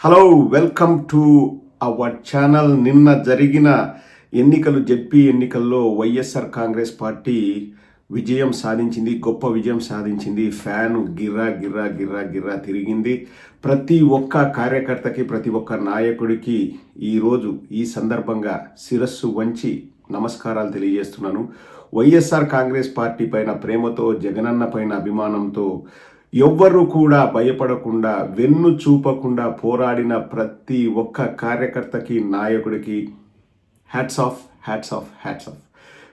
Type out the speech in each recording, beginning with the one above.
Hello welcome to our channel నిన్న జరిగిన ఎన్నికలు జెడ్పీ ఎన్నికల్లో వైఎస్ఆర్ కాంగ్రెస్ పార్టీ విజయం సాధించింది గొప్ప విజయం సాధించింది. ఫ్యాన్ గిర్రా గిర్రా గిర్రా గిర్రా తిరిగింది. ప్రతి ఒక్క కార్యకర్తకి ప్రతి ఒక్క నాయకుడికి ఈరోజు ఈ సందర్భంగా శిరస్సు వంచి నమస్కారాలు తెలియజేస్తున్నాను. వైఎస్ఆర్ కాంగ్రెస్ పార్టీ పైన ప్రేమతో జగనన్న పైన అభిమానంతో ఎవ్వరు కూడా భయపడకుండా వెన్ను చూపకుండా పోరాడిన ప్రతి ఒక్క కార్యకర్తకి నాయకుడికి hats off hats off hats off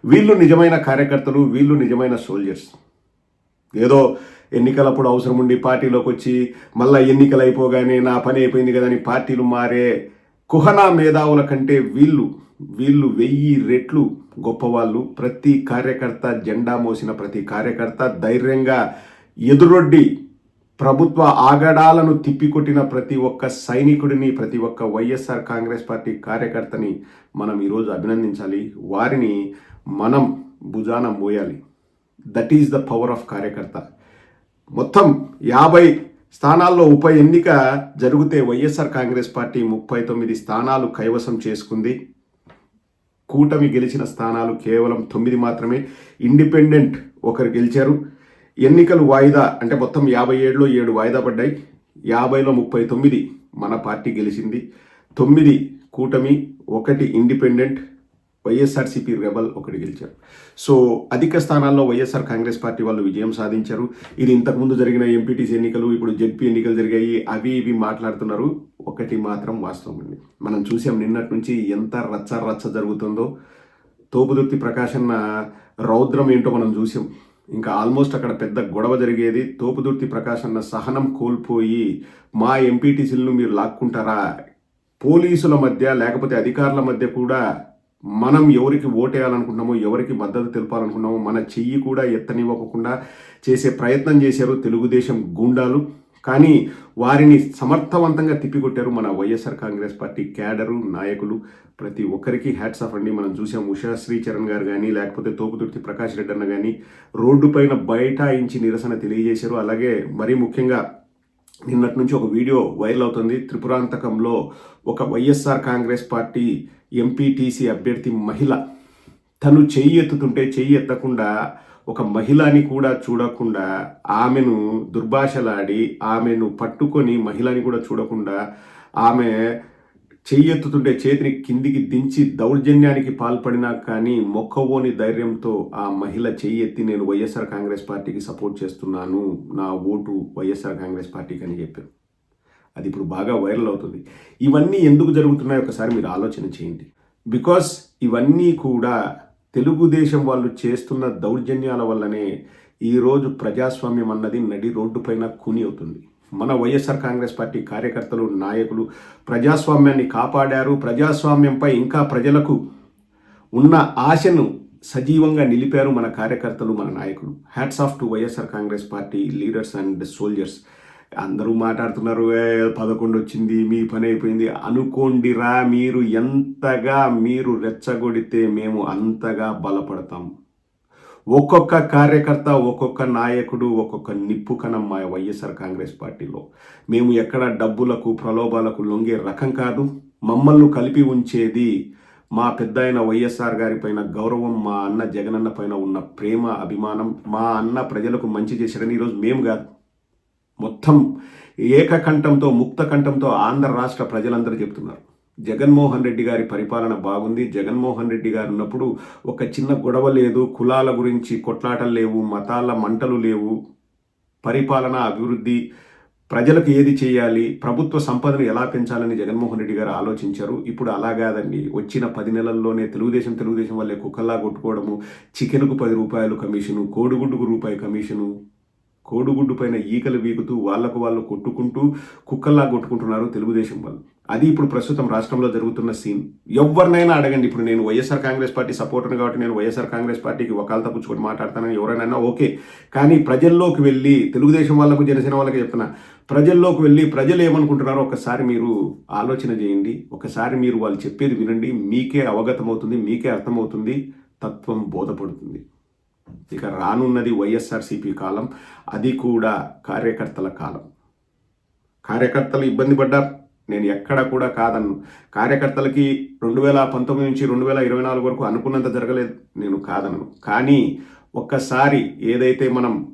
వీళ్ళు నిజమైన కార్యకర్తలు వీళ్ళు నిజమైన సోల్జర్స్ ఏదో ఎన్నికలప్పుడు అవసరం ఉండి పార్టీలోకి వచ్చి మళ్ళీ ఎన్నికలు అయిపోగానే నా పని అయిపోయింది కదా అని పార్టీలు మారే కుహనా మేధావుల కంటే వీళ్ళు వీళ్ళు వెయ్యి రెట్లు గొప్పవాళ్ళు. ప్రతి కార్యకర్త జెండా మోసిన ప్రతి కార్యకర్త ధైర్యంగా ఎదురొడ్డి ప్రభుత్వ ఆగడాలను తిప్పికొట్టిన ప్రతి ఒక్క సైనికుడిని ప్రతి ఒక్క వైఎస్ఆర్ కాంగ్రెస్ పార్టీ కార్యకర్తని మనం ఈరోజు అభినందించాలి. వారిని మనం భుజాన మోయాలి. That is the power of కార్యకర్త. మొత్తం యాభై స్థానాల్లో ఉప ఎన్నిక జరిగితే వైఎస్ఆర్ కాంగ్రెస్ పార్టీ ముప్పై తొమ్మిది స్థానాలు కైవసం చేసుకుంది. కూటమి గెలిచిన స్థానాలు కేవలం తొమ్మిది మాత్రమే. ఇండిపెండెంట్ ఒకరు గెలిచారు. ఎన్నికలు వాయిదా అంటే మొత్తం యాభై ఏడులో ఏడు వాయిదా పడ్డాయి. యాభైలో ముప్పై తొమ్మిది మన పార్టీ గెలిచింది. తొమ్మిది కూటమి ఒకటి ఇండిపెండెంట్ వైఎస్ఆర్సీపీ రెబల్ ఒకటి గెలిచారు. సో అధిక స్థానాల్లో వైఎస్ఆర్ కాంగ్రెస్ పార్టీ వాళ్ళు విజయం సాధించారు. ఇది ఇంతకుముందు జరిగిన ఎంపీటీసీ ఎన్నికలు ఇప్పుడు జెడ్పీ ఎన్నికలు జరిగాయి. అవి ఇవి మాట్లాడుతున్నారు. ఒకటి మాత్రం వాస్తవం అండి. మనం చూసాం నిన్నటి నుంచి ఎంత రచ్చ రచ్చ జరుగుతుందో. తోపుదుర్తి ప్రకాశన్న రౌద్రం ఏంటో మనం చూసాం. ఇంకా ఆల్మోస్ట్ అక్కడ పెద్ద గొడవ జరిగేది. తోపుదుర్తి ప్రకాశన్న సహనం కోల్పోయి మా ఎంపీటీసీలను మీరు లాక్కుంటారా? పోలీసుల మధ్య లేకపోతే అధికారుల మధ్య కూడా మనం ఎవరికి ఓటేయాలనుకున్నామో ఎవరికి మద్దతు తెలపాలనుకున్నామో మన చెయ్యి కూడా ఎత్తనివ్వకుండా చేసే ప్రయత్నం చేశారు తెలుగుదేశం గూండాలు. కానీ వారిని సమర్థవంతంగా తిప్పికొట్టారు మన వైఎస్ఆర్ కాంగ్రెస్ పార్టీ క్యాడరు నాయకులు. ప్రతి ఒక్కరికి హ్యాట్స్ ఆఫ్ అండి. మనం చూసాం ఉషా శ్రీచరణ్ గారు కానీ లేకపోతే తోపుతుర్తి ప్రకాష్ రెడ్డి అన్న కానీ రోడ్డుపైన బైఠాయించి నిరసన తెలియజేశారు. అలాగే మరీ ముఖ్యంగా నిన్నటి నుంచి ఒక వీడియో వైరల్ అవుతుంది. త్రిపురాంతకంలో ఒక వైఎస్ఆర్ కాంగ్రెస్ పార్టీ ఎంపీటీసీ అభ్యర్థి మహిళ తను చెయ్యి ఎత్తుతుంటే చెయ్యి ఎత్తకుండా ఒక మహిళని కూడా చూడకుండా ఆమెను దుర్భాషలాడి ఆమెను పట్టుకొని మహిళని కూడా చూడకుండా ఆమె చెయ్యెత్తుతుంటే చేతిని కిందికి దించి దౌర్జన్యానికి పాల్పడినా కానీ మొక్కవోని ధైర్యంతో ఆ మహిళ చెయ్యెత్తి నేను వైఎస్ఆర్ కాంగ్రెస్ పార్టీకి సపోర్ట్ చేస్తున్నాను నా ఓటు వైఎస్ఆర్ కాంగ్రెస్ పార్టీకి అని చెప్పారు. అది ఇప్పుడు బాగా వైరల్ అవుతుంది. ఇవన్నీ ఎందుకు జరుగుతున్నాయో ఒకసారి మీరు ఆలోచన చేయండి. బికాస్ ఇవన్నీ కూడా తెలుగుదేశం వాళ్ళు చేస్తున్న దౌర్జన్యాల వల్లనే ఈరోజు ప్రజాస్వామ్యం అన్నది నడి రోడ్డుపైన కూని అవుతుంది. మన వైఎస్ఆర్ కాంగ్రెస్ పార్టీ కార్యకర్తలు నాయకులు ప్రజాస్వామ్యాన్ని కాపాడారు. ప్రజాస్వామ్యంపై ఇంకా ప్రజలకు ఉన్న ఆశను సజీవంగా నిలిపారు మన కార్యకర్తలు మన నాయకులు. Hats off to YSR Congress party leaders and soldiers అందరూ మాట్లాడుతున్నారు పదకొండు వచ్చింది మీ పని అయిపోయింది. అనుకోండిరా మీరు ఎంతగా మీరు రెచ్చగొడితే మేము అంతగా బలపడతాం. ఒక్కొక్క కార్యకర్త ఒక్కొక్క నాయకుడు ఒక్కొక్క నిప్పు కణం మా వైఎస్ఆర్ కాంగ్రెస్ పార్టీలో. మేము ఎక్కడ డబ్బులకు ప్రలోభాలకు లొంగే రకం కాదు. మమ్మల్ని కలిపి ఉంచేది మా పెద్ద అయిన వైఎస్ఆర్ గారి పైన గౌరవం మా అన్న జగనన్న పైన ఉన్న ప్రేమ అభిమానం మా అన్న ప్రజలకు మంచి చేశారని ఈరోజు మేము కాదు. మొత్తం ఏకకంఠంతో ముక్త కంఠంతో ఆంధ్ర రాష్ట్ర ప్రజలందరూ చెప్తున్నారు. జగన్మోహన్ రెడ్డి గారి పరిపాలన బాగుంది. జగన్మోహన్ రెడ్డి గారు ఉన్నప్పుడు ఒక చిన్న గొడవ లేదు కులాల గురించి కొట్లాటలు లేవు మతాల మంటలు లేవు. పరిపాలన అభివృద్ధి ప్రజలకు ఏది చేయాలి ప్రభుత్వ సంపదను ఎలా పెంచాలని జగన్మోహన్ రెడ్డి గారు ఆలోచించారు. ఇప్పుడు అలా కాదండి. వచ్చిన పది నెలల్లోనే తెలుగుదేశం తెలుగుదేశం వల్లే కుక్కల్లా కొట్టుకోవడము చికెన్కు పది రూపాయలు కమిషను కోడిగుడ్డుకు రూపాయి కమిషను కోడిగుడ్డు పైన ఈకలు వీగుతూ వాళ్ళకు వాళ్ళు కొట్టుకుంటూ కుక్కల్లా కొట్టుకుంటున్నారు తెలుగుదేశం వాళ్ళు. అది ఇప్పుడు ప్రస్తుతం రాష్ట్రంలో జరుగుతున్న సీన్. ఎవరినైనా అడగండి ఇప్పుడు నేను వైఎస్ఆర్ కాంగ్రెస్ పార్టీ సపోర్టర్ కాబట్టి నేను వైఎస్ఆర్ కాంగ్రెస్ పార్టీకి ఒకళ్ళ తప్పుకొని మాట్లాడతానని ఎవరైనా ఓకే. కానీ ప్రజల్లోకి వెళ్ళి తెలుగుదేశం వాళ్ళకు జనసేన వాళ్ళకి చెప్తున్నా ప్రజల్లోకి వెళ్ళి ప్రజలు ఏమనుకుంటున్నారో ఒకసారి మీరు ఆలోచన చేయండి. ఒకసారి మీరు వాళ్ళు చెప్పేది వినండి. మీకే అవగతమవుతుంది మీకే అర్థమవుతుంది. తత్వం బోధపడుతుంది. ఇక రానున్నది వైఎస్ఆర్సీపీ కాలం అది కూడా కార్యకర్తల కాలం. కార్యకర్తలు ఇబ్బంది పడ్డారు. నేను ఎక్కడ కూడా కాదన్ను. కార్యకర్తలకి రెండు వేల పంతొమ్మిది నుంచి రెండు వేల ఇరవై నాలుగు వరకు అనుకున్నంత జరగలేదు. నేను కాదన్ను. కానీ ఒక్కసారి ఏదైతే మనం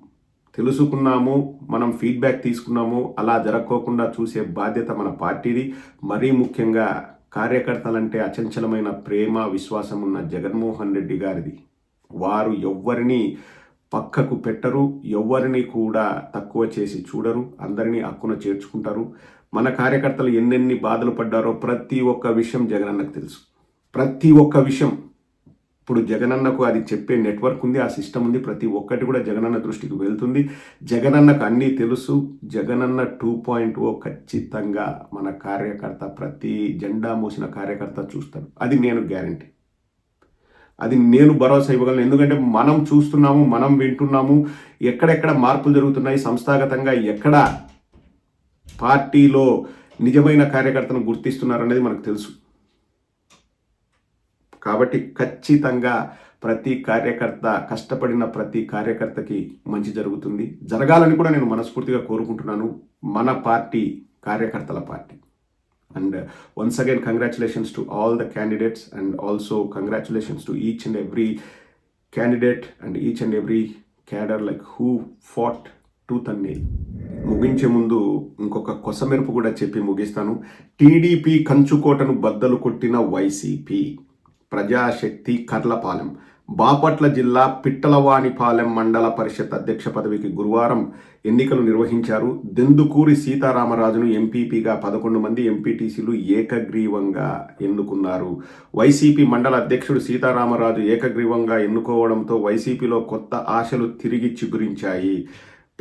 తెలుసుకున్నాము మనం ఫీడ్బ్యాక్ తీసుకున్నాము అలా జరగకోకుండా చూసే బాధ్యత మన పార్టీది. మరీ ముఖ్యంగా కార్యకర్తలంటే అచంచలమైన ప్రేమ విశ్వాసం ఉన్న జగన్మోహన్ రెడ్డి గారిది. వారు ఎవ్వరిని పక్కకు పెట్టరు ఎవ్వరిని కూడా తక్కువ చేసి చూడరు అందరినీ హక్కున చేర్చుకుంటారు. మన కార్యకర్తలు ఎన్నెన్ని బాధలు పడ్డారో ప్రతి ఒక్క విషయం జగనన్నకు తెలుసు. ప్రతి ఒక్క విషయం. ఇప్పుడు జగనన్నకు అది చెప్పే నెట్వర్క్ ఉంది ఆ సిస్టమ్ ఉంది ప్రతి ఒక్కటి కూడా జగనన్న దృష్టికి వెళ్తుంది. జగనన్నకు అన్నీ తెలుసు. జగనన్న టూ పాయింట్ ఓ ఖచ్చితంగా మన కార్యకర్త ప్రతి జెండా మోసిన కార్యకర్త చూస్తాడు. అది నేను గ్యారంటీ. అది నేను భరోసా ఇవ్వగలను. ఎందుకంటే మనం చూస్తున్నాము మనం వింటున్నాము ఎక్కడెక్కడ మార్పులు జరుగుతున్నాయి సంస్థాగతంగా ఎక్కడ పార్టీలో నిజమైన కార్యకర్తను గుర్తిస్తున్నారనేది మనకు తెలుసు. కాబట్టి ఖచ్చితంగా ప్రతి కార్యకర్త కష్టపడిన ప్రతి కార్యకర్తకి మంచి జరుగుతుంది. జరగాలని కూడా నేను మనస్ఫూర్తిగా కోరుకుంటున్నాను. మన పార్టీ కార్యకర్తల party. And once again congratulations to all the candidates and also congratulations to each and every candidate and each and every cadre like who fought tooth and nail ముగించే ముందు ఇంకొక కొసమెరుపు కూడా చెప్పి ముగిస్తాను. టీడీపీ కంచుకోటను బద్దలు కొట్టిన వైసీపీ ప్రజాశక్తి కర్లపాలెం. బాపట్ల జిల్లా పిట్టలవాణిపాలెం మండల పరిషత్ అధ్యక్ష పదవికి గురువారం ఎన్నికలు నిర్వహించారు. దెందుకూరి సీతారామరాజును ఎంపీపీగా పదకొండు మంది ఎంపీటీసీలు ఏకగ్రీవంగా ఎన్నుకున్నారు. వైసీపీ మండల అధ్యక్షుడు సీతారామరాజు ఏకగ్రీవంగా ఎన్నుకోవడంతో వైసీపీలో కొత్త ఆశలు తిరిగి చిగురించాయి.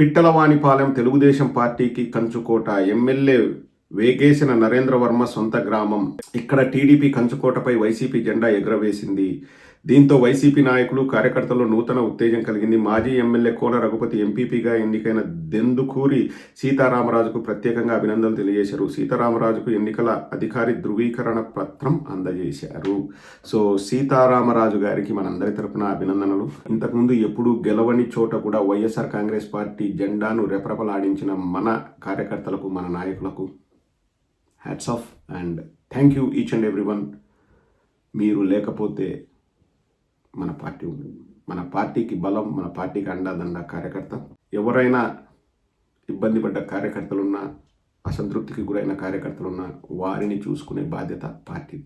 పిట్టలవాణిపాలెం తెలుగుదేశం పార్టీకి కంచుకోట ఎమ్మెల్యే వేగేసిన నరేంద్ర వర్మ సొంత గ్రామం. ఇక్కడ టీడీపీ కంచుకోటపై వైసీపీ జెండా ఎగురవేసింది. దీంతో వైసీపీ నాయకులు కార్యకర్తల్లో నూతన ఉత్తేజం కలిగింది. మాజీ ఎమ్మెల్యే కోన రఘుపతి ఎంపీపీగా ఎన్నికైన దెందుకూరి సీతారామరాజుకు ప్రత్యేకంగా అభినందనలు తెలియజేశారు. సీతారామరాజుకు ఎన్నికల అధికారి ధృవీకరణ పత్రం అందజేశారు. సో సీతారామరాజు గారికి మనందరి తరపున అభినందనలు. ఇంతకుముందు ఎప్పుడూ గెలవని చోట కూడా వైఎస్ఆర్ కాంగ్రెస్ పార్టీ జెండాను రెపరెపలాడించిన మన కార్యకర్తలకు మన నాయకులకు hats off and thank you each and every one. మీరు లేకపోతే మన పార్టీ ఉంది మన పార్టీకి బలం మన పార్టీకి అండదండ కార్యకర్త. ఎవరైనా ఇబ్బంది పడ్డ కార్యకర్తలున్నా అసంతృప్తికి గురైన కార్యకర్తలున్నా వారిని చూసుకునే బాధ్యత పార్టీ